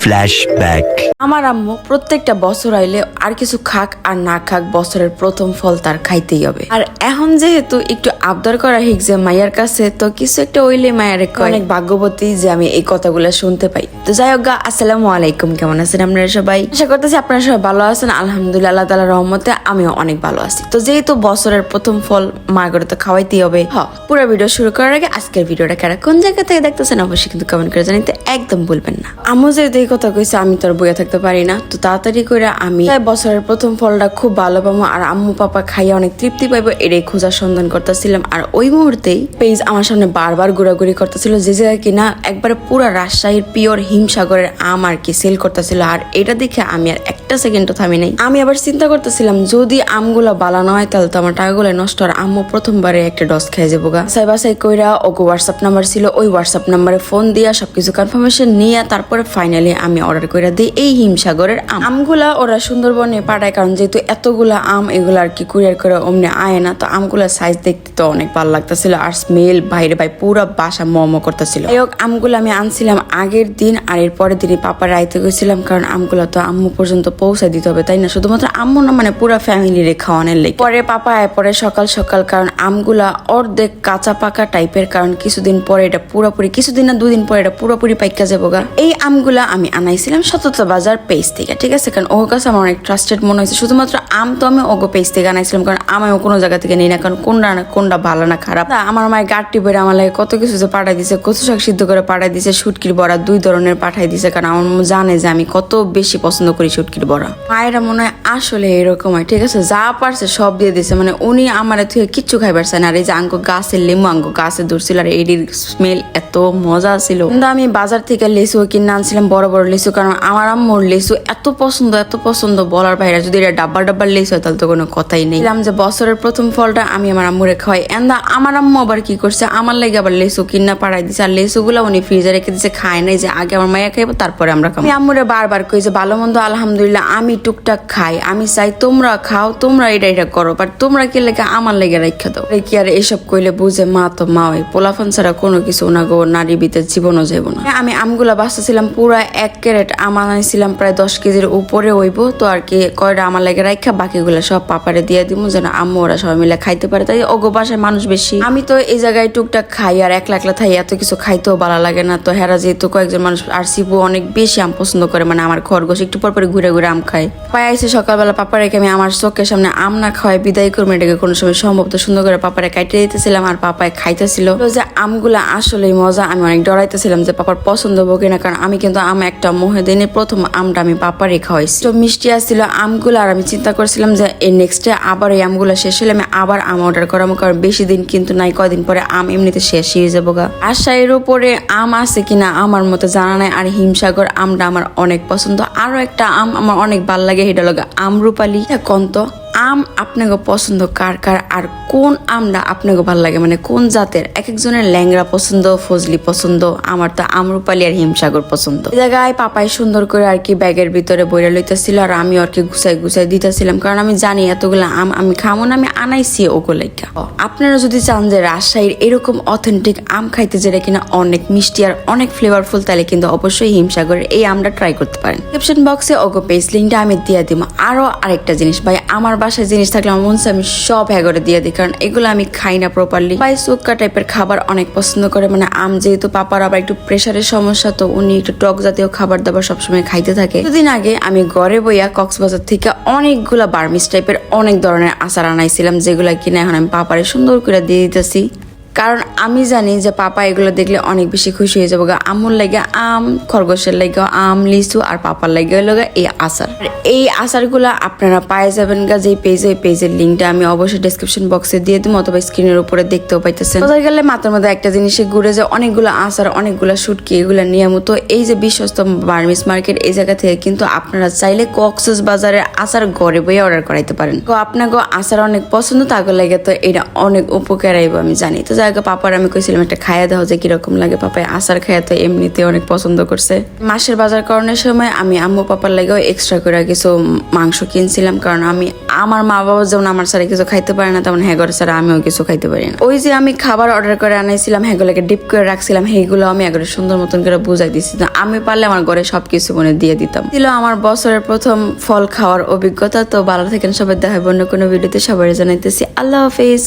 Flashback. আমার আম্মু প্রত্যেকটা বছর আইলে আর কিছু খাক আর না খাক বছরের প্রথম ফল তার খাইতেই হবে আর এখন যেহেতু একটু আবদার করা হিকছে মায়ের কাছে তো কিছু একটা ওইলে মায়ের অনেক ভাগ্যবতী যে আমি এই কথাগুলো শুনতে পাই। তো যাই হোক আসসালামু আলাইকুম কেমন আছেন আপনারা সবাই? আশা করতেছি আপনারা সবাই ভালো আছেন আলহামদুলিল্লাহ আল্লাহ তালা রহমতে আমিও অনেক ভালো আছি। তো যেহেতু বছরের প্রথম ফল মা করে তো খাওয়াইতেই হবে হ পুরো ভিডিও শুরু করার আগে আজকের ভিডিওটা কারা কোন জায়গা থেকে দেখতেছেন অবশ্যই কিন্তু কমেন্ট করে জানাইতে একদম ভুলবেন না। আম্মু যেহেতু এই কথা কইছে আমি তোর বইয়া থাকতে পারি না। তো তাড়াতাড়ি করে আমি বছরের প্রথম ফলটা খুব ভালো পাবো আর আম্মু পাপা খাইয়া অনেক তৃপ্তি পাইবো এটাই খোঁজার সন্ধান করতেছিলাম। আর ওই মুহূর্তেই পেজ আমার সামনে বারবার ঘোরাঘুরি করতেছিল, যে জায়গায় কিনা একবারে পুরো রাজশাহীর পিওর হিমসাগরের আম আর কি সেল করতেছিল। আর এটা দেখে আমি আর একটা সেকেন্ডও থামি নাই। আমি আবার চিন্তা করতেছিলাম, যদি আমগুলো বালানো হয়, তাহলে তো আমার টাকাগুলো নষ্ট। আর আম্মু প্রথমবারে একটা ডস খেয়ে যাব গা। সাই কইরা ওকে হোয়াটসঅ্যাপ নাম্বার ছিল, ওই হোয়াটসঅ্যাপ নাম্বারে ফোন দিয়া সবকিছু কনফার্মেশন নিয়ে তারপরে ফাইনালি আমি অর্ডার করে দিই এই হিমসাগরের আম। আমগুলা ওরা সুন্দরবনে পাঠায়, কারণ যেহেতু এতগুলা আম এগুলো আর কি কুরিয়ার করে অমনি আয় না, তো আমগুলার সাইজ দেখতে তো অনেক ভালো লাগতেছিল। আর স্মেল বাইরে ভাই, পুরো বাসা মম করতেছিল। যাই হোক, আমগুলো আমি আনছিলাম আগের দিন আর এর পরের দিনই পাপা রাইতে গেছিলাম, কারণ আমগুলো তো আম্মু পর্যন্ত পৌঁছায় দিতে হবে, তাই না? শুধুমাত্র আম্মু না মানে পুরো ফ্যামিলি রে খাওয়ানোর লেগে। পরে পাপা আয়, পরে সকাল সকাল, কারণ আমগুলা অর্ধেক কাঁচা পাকা টাইপের, কারণ কিছুদিন পরে এটা পুরোপুরি, কিছুদিন না, দুদিন পরে এটা পুরোপুরি পাইকা যাব গা। এই আমগুলা আমি আনাইছিলাম সততা বাজার পেজ থেকে, ঠিক আছে? কারণ ওর কাছে আমার অনেক ট্রাস্টেড মনে হয়েছে। শুধুমাত্র আম তো আমি ওগো পেজ থেকে আনাইছিলাম, কারণ আমিও কোনো জায়গা থেকে নিই না, কারণ কোনটা না কোনটা ভালো না, খারাপ আমার মায়ের গাড়টি বেড়ে আমার লাগে কত কিছু যে পাঠাই দিছে, কচু শাক সিদ্ধ করে পাঠাই দিছে, শুটকির বড়া দুই ধরনের পাঠাই দিছে, কারণ আমার জানে যে আমি কত বেশি পছন্দ করি শুটকির বড়া। মায়েরা মনে হয় আসলে এরকম হয়, ঠিক আছে? যা পারছে সব দিয়ে দিছে মানে উনি আমার থেকে কিচ্ছু খাইবার চায় না। আর এই যে আঙ্কু গাছের লেমু আঙ্কু গাছে ধরছিল, আর এডির স্মেল এত মজা ছিল। কিন্তু আমি বাজার থেকে লেসু কিনে আনছিলাম, বড় বড় লেসু কারণ আমার আম্মুর লেসু এত পছন্দ এত পছন্দ বলার বাইরে। যদি এটা ডাব্বা ডাব্বার লেসু হয়, তাহলে তো কোনো কথাই নেই। যে বছরের প্রথম ফলটা আমি আমার আম্মুরে খাওয়াই এন্দা আমার আম্মু আবার কি করছে? আমার লাগে আবার লেসু কিনা পাড়াই দিছে। আর লেসু গুলো উনি ফ্রিজে রেখে দিছে খায় নাই যে আগে আমার মায়া খাইবো তারপরে আমরা খাব। আমি আম্মুরে বারবার কই যে ভালো মন্দ আলহামদুলিল্লাহ আমি টুকটাক খাই। আমি চাই তোমরা খাও তোমরা এটা এটা করো। বাট তোমরা কি লেগে আমার লেগে রেখে দাও? কি আর এসব কইলে বুঝে মা তো মা ওই পোলাফান ছাড়া কোনো কিছু না গো নারী বিতে জীবনও যাব না। আমি আমগুলা বাঁচতেছিলাম পুরা এক ক্যারেট আম আনাইছিলাম প্রায় দশ কেজির উপরে হইব। তো আর কি কয়টা আমার লাগে রাখা বাকিগুলো সব পাপারে দিয়ে দিব যেন আম্মু ওরা সবাই মিলে খাইতে পারে। তাই ওগো বাসায় মানুষ বেশি। আমি তো এই জায়গায় টুকটাক খাই আর একলা একলা থাই, এত কিছু খাইতেও ভালো লাগে না। তো হেরা যেহেতু কয়েকজন মানুষ, আর শিবু অনেক বেশি আম পছন্দ করে মানে আমার খরগোশ একটু পর পরে ঘুরে ঘুরে আম খায়। পায়ে আইসে সকালবেলা পাপা রেখে আমি আমার চোখের সামনে আম না খাওয়াই বিদায় করব, এটাকে কোনো সময় সম্ভব তো সুন্দর করে পাপারে কাইটে দিতেছিলাম আর পাপায় খাইতেছিল। যে আমগুলা আসলেই মজা, আমি অনেক ডরাইতেছিলাম যে পাপার পছন্দ হব কিনা, কারণ আমি কিন্তু আম একটা মোহে দিনে প্রথম আমটা আমি পাপারে খাওয়াইছি। তো মিষ্টি আসছিল আমগুলো, আর আমি চিন্তা করছিলাম যে এই নেক্সট ডে আবার এই আমগুলো শেষ হলে আমি আবার আম অর্ডার করাবো কারণ বেশি দিন কিন্তু নাই, কয়দিন পরে আম এমনিতে শেষ হয়ে যাব গা। আশা এর উপরে আম আছে কিনা আমার মতো জানা নাই, আর হিমসাগর আমটা আমার অনেক পছন্দ। আরও একটা আম আমার অনেক ভালো লাগে সেটা লগা আম রূপালি। তো? আম আপনাকে পছন্দ, কার কার, আর কোন আমটা আপনাকে ভালো লাগে? মানে কোন জাতের? এক একজনের ল্যাংরা পছন্দ, ফজলি পছন্দ, আমার তো আমরুপালি আর হিমসাগর পছন্দ। জায়গায় পাপাই সুন্দর করে আর কি ব্যাগের ভিতরে বইরা লইতেছিল, আর আমি আর কি গুছাই গুছাই দিতেছিলাম, কারণ আমি জানি এতগুলো আম আমি খামো না, আমি আনাইছি ওগুলাইকা আপনারা যদি চান যে রাজশাহীর এরকম অথেন্টিক আম খাইতে যেটা কিনা অনেক মিষ্টি আর অনেক ফ্লেভারফুল তাহলে কিন্তু অবশ্যই হিমসাগরের এই আমটা ট্রাই করতে পারেন। ডিসক্রিপশন বক্সে ওগো পেজ লিঙ্কটা আমি দিয়ে দিব আরও আরেকটা জিনিস, ভাই, আমার বাসায় জিনিস থাকলে আমার মন আমি সব হ্যাগরে দিয়ে দিই, কারণ এগুলো আমি খাই না প্রপারলি ভাই, সুক্কা টাইপের খাবার অনেক পছন্দ করে মানে আম যেহেতু পাপার আবার একটু প্রেশারের সমস্যা, তো উনি একটু টক জাতীয় খাবার দাবার সবসময় খাইতে থাকে। দুদিন আগে আমি ঘরে বইয়া কক্সবাজার থেকে অনেকগুলা বার্মিস টাইপের অনেক ধরনের আচার আনাইছিলাম, যেগুলো কিনা এখন আমি পাপারে সুন্দর করে দিয়ে দিতেছি। কারণ আমি জানি যে পাপা এগুলো দেখলে অনেক বেশি খুশি হয়ে যাব গা। আম্মুর লাগে আম, খরগোশের লাগে আম, লিচু আর পাপার লাগে হলো এই আচার। এই আচারগুলো আপনারা পায়ে যাবেন গা যে পেজে ওই পেজের লিঙ্কটা আমি অবশ্যই ডিসক্রিপশন বক্সে দিয়ে দিব, অথবা স্ক্রিনের উপরে দেখতেও পাইতেছেন। কোথায় গেলে মাথার মধ্যে একটা জিনিসে ঘুরে যে অনেকগুলো আচার, অনেকগুলো শুটকি, এগুলো নিয়মিত। এই যে বিশ্বস্ত বার্মিস মার্কেট, এই জায়গা থেকে কিন্তু আপনারা চাইলে কক্সেস বাজারের আচার ঘরে বইয়ে অর্ডার করাইতে পারেন। আপনাকে আচার অনেক পছন্দ, তাকে লাগে তো এটা অনেক উপকার আইব, আমি জানি। তো জায়গা পাপার, আমি কইছিলাম একটা খাইয়া দাও যে কীরকম লাগে পাপায়। আচার খাইয়া তো এমনিতে অনেক পছন্দ করছে। মাসের বাজার করানোর সময় আমি আম্মু পাপার লাগেও এক্সট্রা করে কিছু মাংস কিনছিলাম, কারণ আমি, আমার মা বাবা যেমন আমার সাথে কিছু খাইতে পারে না, তেমন হ্যাগর ছাড়া আমিও কিছু খাইতে পারি না। ওই যে আমি খাবার অর্ডার করে আনাইছিলাম, হ্যাগুলোকে ডিপ করে রাখছিলাম, সেইগুলো আমি একবারে সুন্দর মতন করে বুঝাই তো আমি পারলে আমার ঘরে সবকিছু মনে দিয়ে দিতাম। ছিল আমার বছরের প্রথম ফল খাওয়ার অভিজ্ঞতা, তো ভালো থাকেন সবাই, দেখা অন্য কোনো ভিডিওতে সবাই জানাইতেছি, আল্লাহ হাফিজ।